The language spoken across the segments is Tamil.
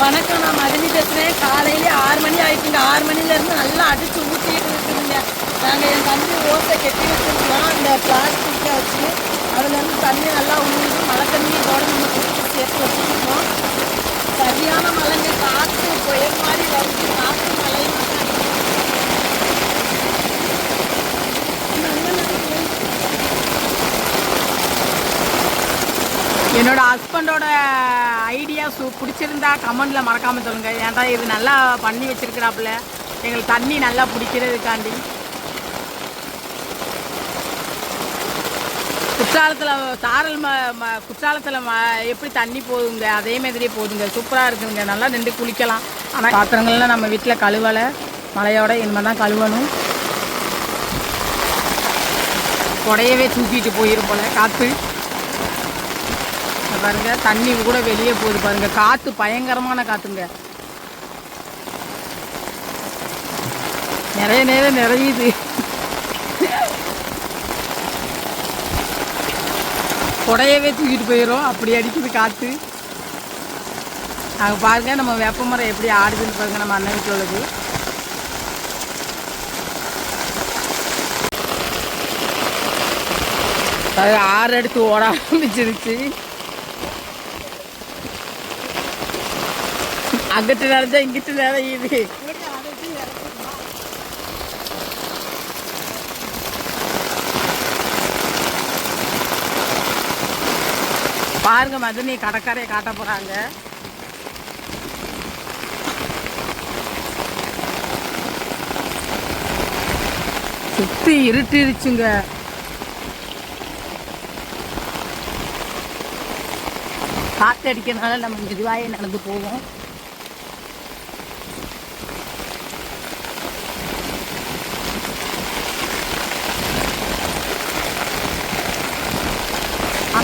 வணக்கம் நான் மதினி பேசுகிறேன் காலையிலே ஆறு மணி ஆயிட்டுங்க. ஆறு மணிலேருந்து நல்லா அடித்து ஊற்றிட்டு இருக்குதுங்க. நாங்கள் என் தம்பி ஓட்டை கட்டி வச்சுருக்கோம். அந்த பிளாஸ்டிக்கை வச்சு அதுலேருந்து தண்ணி நல்லா உழுந்து மழை தண்ணியோட நம்ம குடிச்சு சேர்த்து வச்சுருக்கோம். சரியான மழைங்க. காற்று புயல் மாதிரி வருது. காற்று மழை என்னோட ஹஸ்பண்டோட ஐடியா சு பிடிச்சிருந்தா கமெண்டில் மறக்காமல் சொல்லுங்கள் ஏன்டா இது நல்லா பண்ணி வச்சுருக்கிறாப்புல. எங்களுக்கு தண்ணி நல்லா பிடிக்கிறதுக்காண்டி. குற்றாலத்தில் சாரல் ம ம- குற்றாலத்தில் ம எப்படி தண்ணி போகுதுங்க அதே மாதிரியே போகுதுங்க. சூப்பராக இருக்குதுங்க நல்லா நின்று குளிக்கலாம். ஆனால் பாத்திரங்கள்லாம் நம்ம வீட்டில் கழுவலை. மழையோட இனிமேல் தான் கழுவணும். குடையவே தூக்கிட்டு போயிருப்போல காற்று பாருங்க. தண்ணி கூட வெளியே போகுது பாருங்க. காத்து பயங்கரமான காத்துங்க. நிறைய நேரம் நிறையுது. குடையவே தூக்கிட்டு போயிடும் அப்படி அடிக்குது காத்து. அங்கே பாருங்க நம்ம வேப்ப மரம் எப்படி ஆடுதுன்னு பாருங்க நம்ம அண்ணன் வீட்டில் உள்ளது. அது ஆறு எடுத்து ஓட ஆரம்பிச்சிருச்சு. அங்கிட்டு நடந்தா இங்கிட்டு நிறையுது பாருங்க மதுனி கடற்கரையை காட்ட போறாங்க சுத்தி இருட்டிருச்சுங்க காத்தடிக்கிறதுனால நம்ம மெதுவாயே நடந்து போவோம்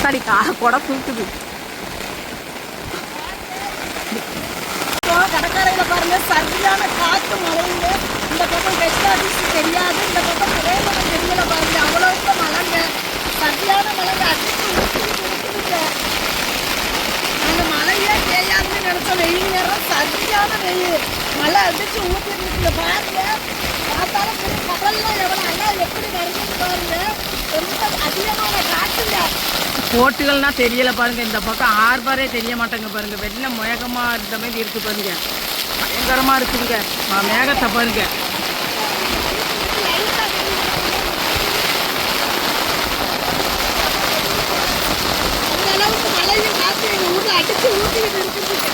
கூட கா கொடை தூக்குது. கடற்கரையில் பாருங்க சரியான காற்று மழைங்க இந்த பக்கம் வெஸ்ட் ஆஃபீஸ் தெரியாது இந்த பக்கம் துறைமுகம் தெரியல பாருங்க. அவ்வளோக்கு மழைங்க. சரியான மழைங்க. அடிச்சு நாங்கள் மழையே பெய்யாதுன்னு நினச்சோம் வெயில் நேரம் சரியான வெயில். மழை அடிச்சு ஊற்றிட்டு இருக்குங்க பாருங்க பார்த்தாலும் கடல்லாம் எவ்வளோ அண்ணா எப்படி வருதுன்னு பாருங்க. ரொம்ப அதிகமான காற்றுங்க போட்டுகள்னா தெரியல பாருங்க. இந்த பக்கம் ஆர்பாரே தெரிய மாட்டேங்க பாருங்க. வெள்ளம் மேகமா இருந்த மாதிரி இருக்கு பாருங்க. பயங்கரமா இருக்குதுங்க. மேகத்தை பாருங்க. அடிச்சு இருக்குது பாருங்க.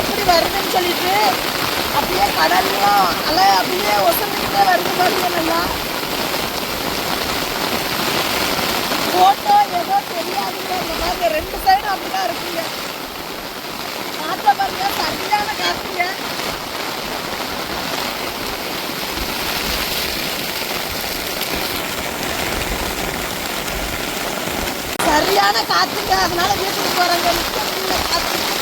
எப்படி வருதுன்னு சொல்லிட்டு அப்படியே கடல்லாம் அலை அப்படியே ஒசந்துக்கிட்டே வருது பாருங்க நல்லா போட்டோ ஏதோ தெரியாதுங்க. இந்த மாதிரி ரெண்டு சைடும் அப்படிதான் இருக்குங்க. காற்ற பாருங்க சரியான காற்றுங்க சரியான காத்துங்க. அதனால வீட்டுக்கு போறாங்க. நிக்க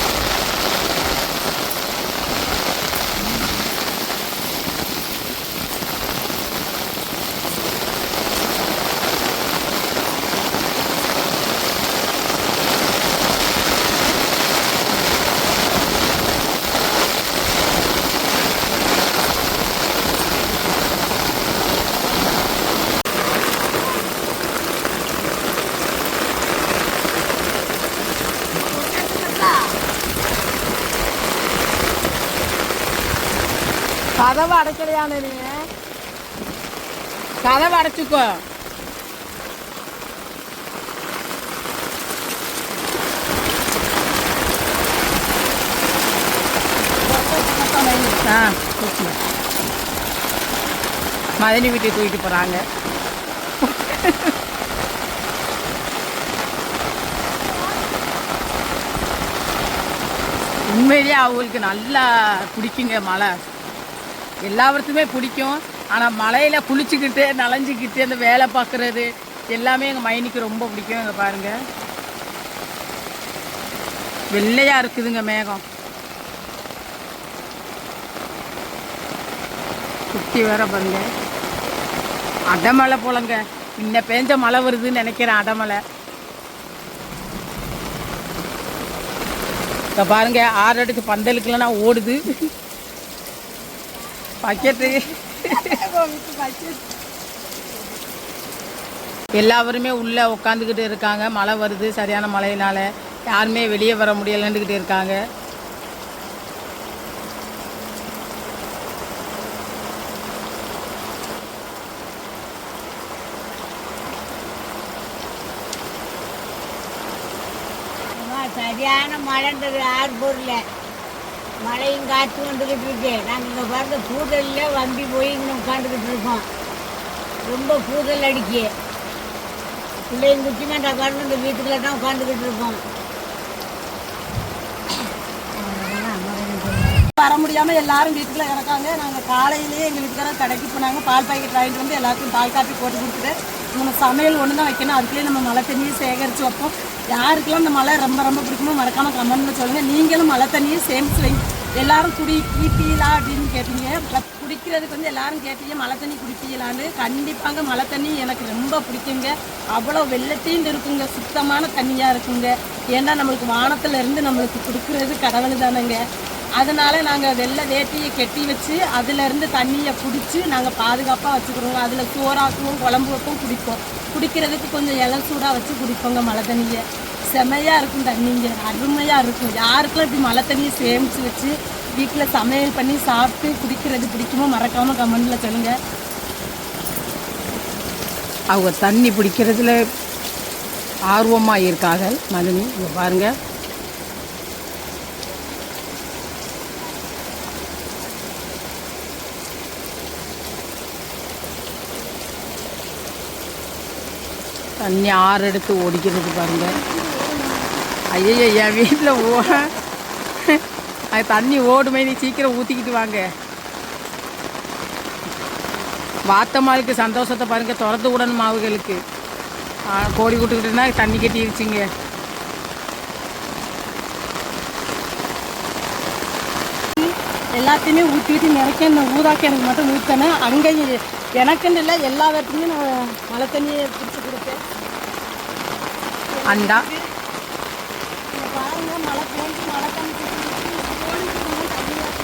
கதவை அடைக்கலையானு நீங்க? கதவை அடைச்சுக்கோ. ஆ மதனி வீட்டுக்கு தூக்கிட்டு போறாங்க. உண்மையிலேயே அவங்களுக்கு நல்லா பிடிக்குங்க மழை. எல்லாவற்றுமே பிடிக்கும். ஆனால் மலையில் குளிச்சுக்கிட்டு நனைஞ்சிக்கிட்டு அந்த வேலை பார்க்குறது எல்லாமே எங்கள் மைனிக்கு ரொம்ப பிடிக்கும். இங்கே பாருங்கள் வெள்ளையாக இருக்குதுங்க மேகம். சுற்றி வேற பாருங்க. அடமலை போலங்க. இன்ன பேஞ்ச மழை வருதுன்னு நினைக்கிறேன் அடமலை. இப்போ பாருங்க ஆறு அடுக்கு பந்தலுக்குலாம் ஓடுது. பக்கெட்டு எல்லாருமே உள்ளே உட்காந்துக்கிட்டு இருக்காங்க. மழை வருது சரியான மழையினால. யாருமே வெளியே வர முடியலன்னுக்கிட்டு இருக்காங்க. சரியான மழைன்றது ஆர்பூர்ல மழையும் காற்று வந்துக்கிட்டு இருக்கு. நாங்கள் இங்கே பாருங்க பூதலில் வம்பி போய் இங்கே உட்காந்துக்கிட்டு இருக்கோம். ரொம்ப பூதல் அடிக்கு. பிள்ளைங்க குச்சினாண்டா பாருங்க இந்த வீட்டுக்குள்ள தான் உட்காந்துக்கிட்டு இருக்கோம். வர முடியாமல் எல்லாரும் வீட்டுக்குள்ள இறக்காங்க. நாங்கள் காலையிலேயே எங்கள் வீட்டுக்காரர் கடைக்கு போனாங்க. பால் பாக்கெட் வாங்கிட்டு வந்து எல்லாருக்கும் பால் காப்பி போட்டு கொடுத்துட்டு நம்ம சமையல் ஒன்று தான் வைக்கணும். அதுக்குள்ளேயே நம்ம மழை தண்ணியை சேகரித்து வைப்போம். யாருக்கெல்லாம் இந்த மழை ரொம்ப ரொம்ப பிடிக்குமோ மறக்காம கமெண்ட்ல சொல்லுங்கள் நீங்களும் மழை தண்ணியை சேமிச்சு வைங்க. எல்லாரும் குடி குடிப்பீங்களா அப்படின்னு கேட்டீங்க. குடிக்கிறதுக்கு வந்து எல்லாரும் கேட்டீங்க மழை தண்ணி குடிப்பீங்களான்னு. கண்டிப்பாங்க மழை தண்ணி எனக்கு ரொம்ப பிடிக்குங்க. அவ்வளோ வெள்ளத்தையும் இருக்குங்க. சுத்தமான தண்ணியாக இருக்குங்க. ஏன்னா நம்மளுக்கு வானத்துலேருந்து நம்மளுக்கு கொடுக்குறது கடவுள் தானேங்க. அதனால் நாங்கள் வெள்ளை வேட்டியை கெட்டி வச்சு அதுலேருந்து தண்ணியை பிடிச்சி நாங்கள் பாதுகாப்பாக வச்சுக்கிறோங்க. அதில் சோறாக்குவோம் குழம்பு வைப்போம் குடிப்போம். குடிக்கிறதுக்கு கொஞ்சம் இலை சூடாக வச்சு குடிப்போங்க மழை தண்ணியை. செமையாக இருக்கும் தண்ணிங்க. அருமையாக இருக்கும். யாருக்கெல்லாம் இப்படி மழை தண்ணியை சேமித்து வச்சு வீட்டில் சமையல் பண்ணி சாப்பிட்டு குடிக்கிறது பிடிக்குமோ மறக்காமல் கமெண்டில் சொல்லுங்கள் அவங்க தண்ணி பிடிக்கிறதுல ஆர்வமாக இருக்காங்க. மதுமி இங்கே பாருங்கள் தண்ணி ஆறு எடுத்து ஓடிக்கிறது பாருங்க. ஐயோ என் வீட்டில் ஓ அது தண்ணி ஓடுமே நீ சீக்கிரம் ஊற்றிக்கிட்டு வாங்க. வாத்தம்மாளுக்கு சந்தோஷத்தை பாருங்க திறந்து விடணும் மாவுகளுக்கு. கோடி கோழி தண்ணி கட்டிருச்சுங்க. எல்லாத்தையுமே ஊற்றிட்டு நிறைக்க இந்த ஊதாக்கு எனக்கு மட்டும் ஊற்றினேன் அங்கேயும் எனக்குன்னு இல்லை எல்லா இடத்துலையும் நான் மழை தண்ணியை பிடிச்சி கொடுப்பேன் அண்டா இங்க பாருங்க மழை பெஞ்சு மழை தண்ணி கோழிக்கு தண்ணியாக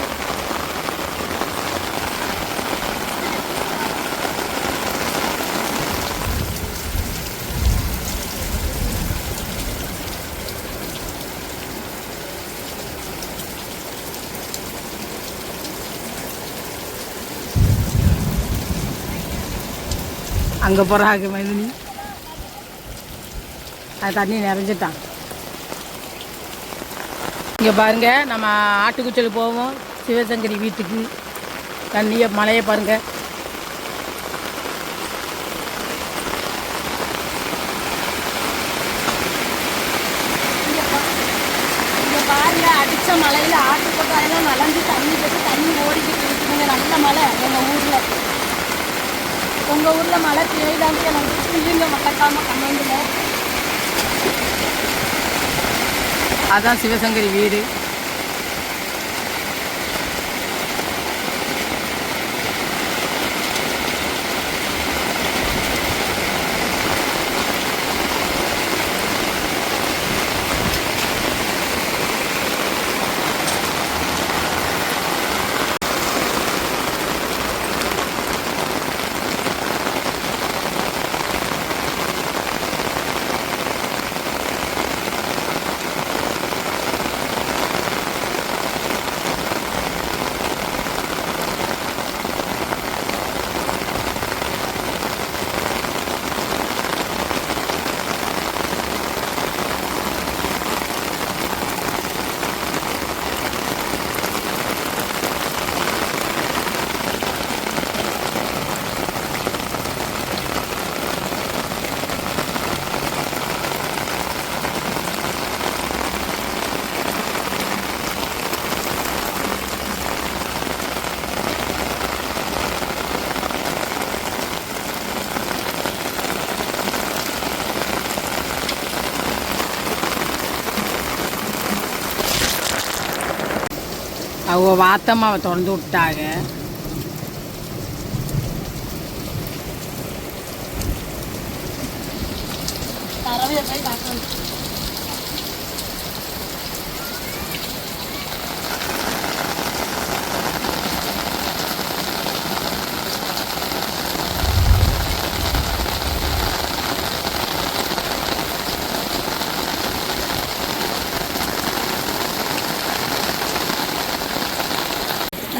அங்கே போகிறாங்க மைதினி அது தண்ணி நிறைஞ்சிட்டான் இங்கே பாருங்க நம்ம ஆட்டுக்குச்சல் போவோம். சிவசங்கரி வீட்டுக்கு. தண்ணியை மலையை பாருங்கள் இங்க பாருங்க ஆட்டு கொட்டாயெல்லாம் நனைஞ்சு தண்ணி போட்டு தண்ணி ஓடிக்கிட்டு இருக்குதுங்க. நல்ல மழை எங்கள் ஊரில். உங்கள் ஊரில் மழை பெய்தாங்க எனக்கு சொல்லுங்க மறக்காம கமெண்ட்ல அதான் சிவசங்கரி வீடு. அவங்க வாத்தம்மாவை திறந்து விட்டாங்க. தரவே போய் பார்க்கணும்.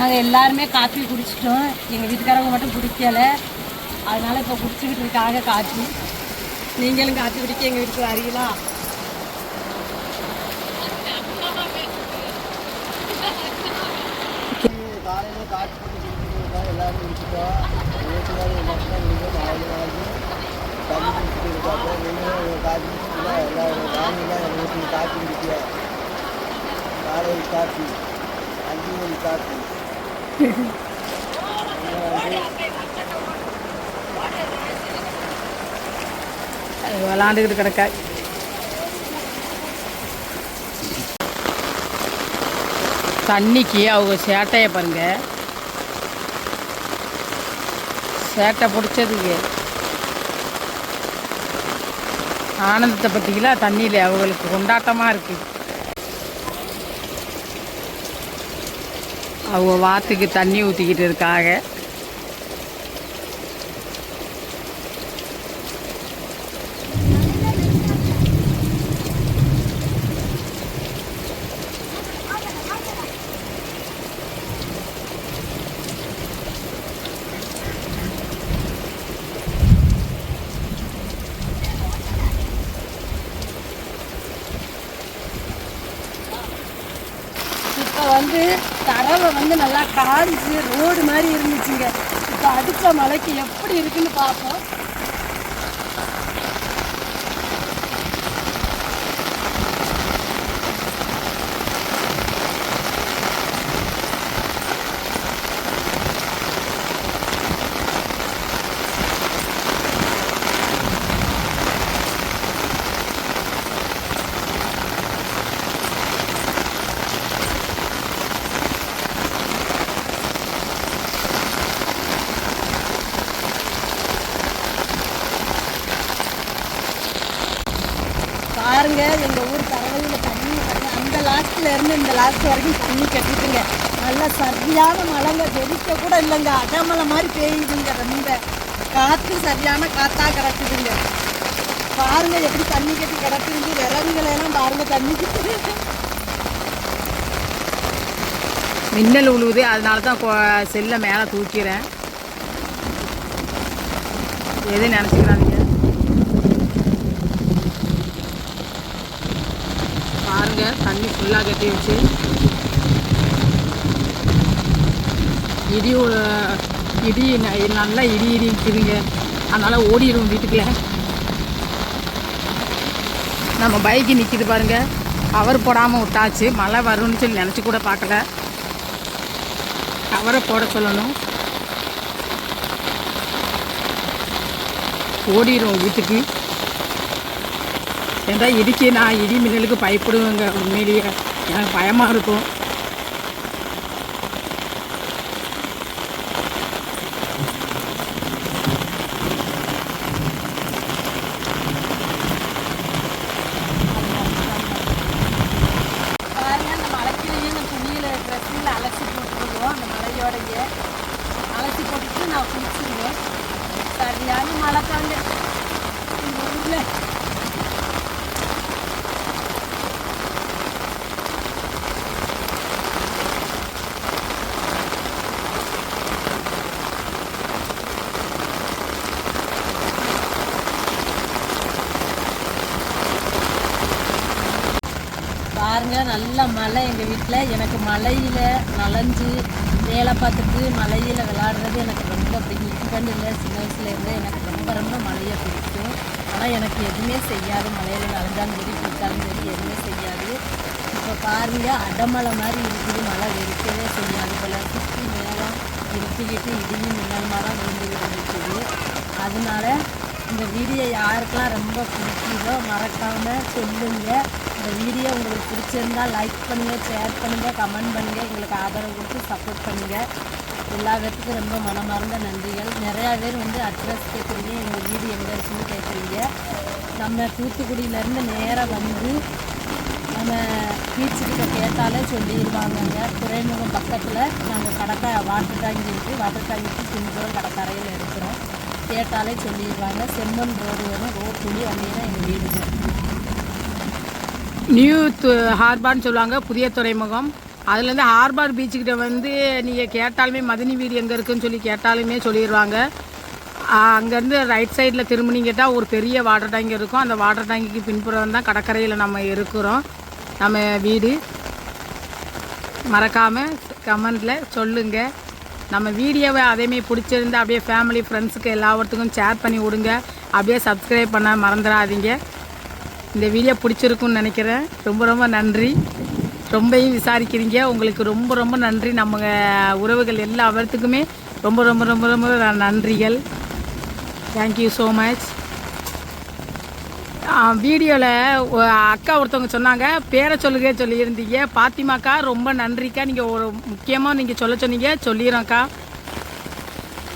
நாங்கள் எல்லாருமே காஃபி குடிச்சிட்டோம். எங்கள் வீட்டுக்காரவங்க மட்டும் குடிக்கலை. அதனால் இப்போ குடிச்சுக்கிட்டு இருக்காங்க காஃபி. நீங்களும் காஃபி குடிக்க எங்கள் வீட்டுக்கு வரீங்களா? காலையில் காய்ச்சி போட்டு குடிச்சிட்டு எல்லாரும் குடிச்சிட்டோம் வீட்டுக்காரர் எல்லாரும் வீட்டுக்கு காலையில் காஃபி அஞ்சு மணி காஃபி. விளாண்டுக்கிட்டு கிடக்கா. தண்ணிக்கு அவங்க சேட்டையை பாருங்க. சேட்டை பிடிச்சதுக்கு ஆனந்தத்தை பற்றிங்களா தண்ணியில் அவங்களுக்கு கொண்டாட்டமாக இருக்குது அவங்க வாத்துக்கு தண்ணி ஊற்றிக்கிட்டு இருக்காங்க இப்போ வந்து தரவை வந்து நல்லா காஞ்சி ரோடு மாதிரி இருந்துச்சுங்க இப்போ அடித்த மழைக்கு எப்படி இருக்குன்னு பார்ப்போம். பாருங்க எங்க ஊர் தரவையில் தண்ணி அந்த லாஸ்ட்ல இருந்து இந்த லாஸ்ட் வரைக்கும் தண்ணி கட்டிட்டுங்க. நல்லா சரியான மழைங்க. வெடிக்க கூட இல்லைங்க. அடமலை மாதிரி பெய்யுதுங்க. ரொம்ப காற்று சரியான காத்தா கிடக்குதுங்க. பாருங்க எப்படி தண்ணி கட்டி கிடக்குது விறகுகளை எல்லாம் பாருங்க தண்ணி கட்டி. மின்னல் உழுவுது. அதனால தான் கொ- செல்லை மேலே தூக்கிறேன். எதுவும் நினச்சிக்கிறாங்க பாருங்க தண்ணி ஃபுல்லாக கட்டி வச்சு இடி இடி ந- நல்லா இடி இடி இருக்குதுங்க. அதனால் ஓடிடுவோம் வீட்டுக்குள்ள. நம்ம பைக்கு நிற்கிது பாருங்க. கவர் போடாமல் விட்டாச்சு. மழை வரும்னு சொல்லி நினச்சி கூட பார்க்கல. கவரை போட சொல்லணும். ஓடிடுவோம் வீட்டுக்கு. ஏன்டா இடிக்கு நான் இடி மின்னலுக்கு பயப்படுவேங்க? உண்மையிலேயே எனக்கு பயமாக இருக்கும் பாருங்க அந்த மலைக்கிலேயே இந்த துணியில் ட்ரெஸ்ஸில் அலசி போட்டுருவோம் அந்த மலையோடைய அலசி போட்டுட்டு நான் குளிச்சிருவேன் சரியான மழை தாங்க இந்த ஊரில் பாருங்க நல்ல மழை எங்கள் வீட்டில் எனக்கு மழையில் நனைஞ்சு வேலை பார்த்துட்டு மழையில் விளாடுறது எனக்கு ரொம்ப பிடிக்கும். இப்பண்டு இல்லை சின்ன வயசுலேருந்து எனக்கு ரொம்ப ரொம்ப மழையை பிடிக்கும். ஆனால் எனக்கு எதுவுமே செய்யாது. மழையில் நனைஞ்சாலும் சரி பிடிச்சாலும் சரி எதுவுமே செய்யாது. இப்போ பாருங்க அடமழை மாதிரி இருக்குது. மழை வெறுக்கவே செய்யாது போல. சுற்றி மேலாம் இருட்டிக்கிட்டு இடிஞ்சு மின்னலுமாக தான் விழுந்துக்கிட்டு இருக்குது அதனால இந்த வீடியோ யாருக்கெல்லாம் ரொம்ப பிடிக்குதோ மறக்காமல் சொல்லுங்கள் இந்த வீடியோ உங்களுக்கு பிடிச்சிருந்தா லைக் பண்ணுங்கள் ஷேர் பண்ணுங்கள் கமெண்ட் பண்ணுங்கள் எங்களுக்கு ஆதரவு கொடுத்து சப்போர்ட் பண்ணுங்கள் எல்லா பேர்த்துக்கும் ரொம்ப மனமார்ந்த நன்றிகள். நிறையா பேர் வந்து அட்ரஸ் கேட்குறீங்க எங்கள் வீடு எங்கே இருக்குன்னு கேட்குறீங்க. நம்ம தூத்துக்குடியிலேருந்து நேராக வந்து நம்ம பீச்சுக்கிட்ட கேட்டாலே சொல்லிடுவாங்கங்க. துறைமுகம் பக்கத்தில் நாங்கள் கடற்கரை வாட்டர் டேங்க் இருக்குது வாட்டர் டேங்க்கு பின்புறம் கடற்கரையில் இருக்கிறோம். கேட்டாலே சொல்லிடுவாங்க. செம்மண் ரோடு வரும். ரோட் துணி வந்தீங்கன்னா எங்கள் வீடுங்க. நியூ து- ஹார்பார்னு சொல்லுவாங்க புதிய துறைமுகம். அதுலேருந்து ஹார்பார் பீச்சுக்கிட்ட வந்து நீங்கள் கேட்டாலுமே மதினி வீடு எங்கே இருக்குன்னு சொல்லி கேட்டாலுமே சொல்லிடுவாங்க அங்கேருந்து ரைட் சைடில் திரும்பினீங்க கேட்டால் ஒரு பெரிய வாட்டர் டேங்க் இருக்கும். அந்த வாட்டர் டேங்குக்கு பின்புறம் தான் கடற்கரையில் நம்ம இருக்கிறோம். நம்ம வீடு. மறக்காமல் கமெண்டில் சொல்லுங்கள் நம்ம வீடியோவை அதேமாரி பிடிச்சிருந்தா அப்படியே ஃபேமிலி ஃப்ரெண்ட்ஸுக்கு எல்லாத்துக்கும் ஷேர் பண்ணி விடுங்க. அப்படியே சப்ஸ்கிரைப் பண்ண மறந்துடாதீங்க. இந்த வீடியோ பிடிச்சிருக்குன்னு நினைக்கிறேன். ரொம்ப ரொம்ப நன்றி. ரொம்பையும் விசாரிக்கிறீங்க. உங்களுக்கு ரொம்ப ரொம்ப நன்றி. நம்ம உறவுகள் எல்லாத்துக்குமே ரொம்ப ரொம்ப ரொம்ப ரொம்ப நன்றிகள். தேங்க்யூ ஸோ மச் வீடியோவில் அக்கா ஒருத்தவங்க சொன்னாங்க பேரை சொல்லுங்க சொல்லியிருந்தீங்க. பாத்திமாக்கா ரொம்ப நன்றிக்கா. நீங்கள் ஒரு முக்கியமாக நீங்கள் சொல்ல சொன்னீங்க. சொல்லிடுறோம்க்கா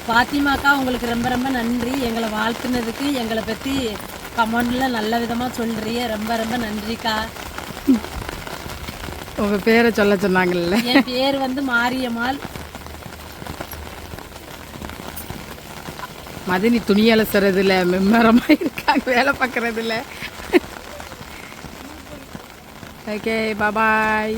பாத்திமாக்கா உங்களுக்கு ரொம்ப ரொம்ப நன்றி. எங்களை வாழ்த்துனதுக்கு எங்களை பற்றி கமெண்டில் நல்ல விதமாக சொல்கிறீங்க ரொம்ப ரொம்ப நன்றிக்கா. உங்கள் பேரை சொல்ல சொன்னாங்கல்ல. என் பேர் வந்து மாரியம்மாள். மதினி துணி அலசுறதுல மெம்மரமாக இருக்காங்க வேலை பார்க்குறதுல. Okay bye